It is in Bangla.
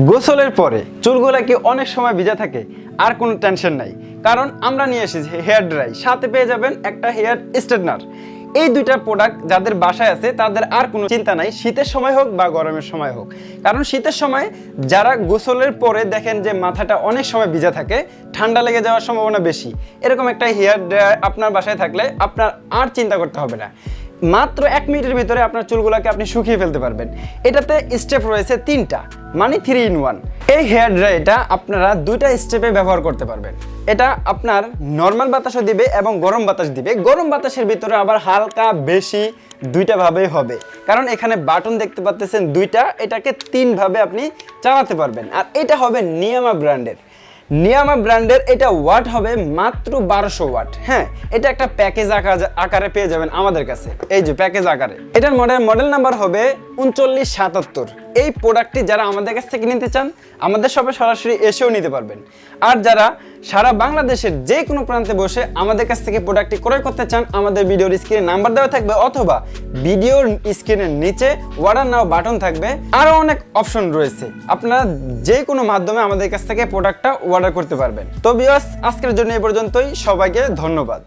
গোসলের পরে চুলগুলা কি অনেক সময় ভিজা থাকে? আর কোনো টেনশন নাই। কারণ আমরা নিয়ে এসেছি হেয়ার ড্রাই সাথে পেয়ে যাবেন একটা হেয়ার স্ট্রেটনার এই দুইটা প্রোডাক্ট যাদের বাসায় আছে, তাদের আর কোনো চিন্তা নাই। শীতের সময় হোক বা গরমের সময় হোক। কারণ শীতের সময় যারা গোসলের পরে দেখেন যে মাথাটা অনেক সময় ভিজা থাকে, ঠান্ডা লেগে যাওয়ার সম্ভাবনা বেশি। এরকম একটা হেয়ার ড্রায়ার আপনার বাসায় থাকলে আপনার আর চিন্তা করতে হবে না। মাত্র এক মিনিটের ভিতরে আপনার চুলগুলোকে আপনি শুকিয়ে ফেলতে পারবেন। এটাতে স্টেপ রয়েছে তিনটা মানে থ্রি ইন ওয়ান এই হেয়ার ড্রাইটা আপনারা দুইটা স্টেপে ব্যবহার করতে পারবেন। এটা আপনার নর্মাল বাতাসও দিবে এবং গরম বাতাস দিবে। গরম বাতাসের ভিতরে আবার হালকা, বেশি দুইটা ভাবেই হবে। কারণ এখানে বাটন দেখতে পাচ্ছেন দুইটা, এটাকে তিন ভাবে আপনি চালাতে পারবেন। আর এটা হবে নিয়ামা ব্র্যান্ডের নিয়ামা ব্র্যান্ডের এটা ওয়াট হবে মাত্র বারোশো ওয়াট। হ্যাঁ এটা একটা প্যাকেজ আকারে পেয়ে যাবেন আমাদের কাছে। এই যে প্যাকেজ আকারে। এটার মডেল মডেল নাম্বার হবে উনচল্লিশ সাতাত্তর। এই প্রোডাক্টটি যারা আমাদের কাছ থেকে নিতে চান, আমাদের শপে সরাসরি এসেও নিতে পারবেন। আর যারা সারা বাংলাদেশের যে কোনো প্রান্তে বসে আমাদের কাছ থেকে প্রোডাক্টটি ক্রয় করতে চান, আমাদের ভিডিওর স্ক্রিনে নাম্বার দেওয়া থাকবে অথবা ভিডিওর স্ক্রিনের নিচে অর্ডার নাও বাটন থাকবে। আরও অনেক অপশন রয়েছে। আপনারা যে কোনো মাধ্যমে আমাদের কাছ থেকে প্রোডাক্টটা অর্ডার করতে পারবেন। তো আজকের জন্য এই পর্যন্তই। সবাইকে ধন্যবাদ।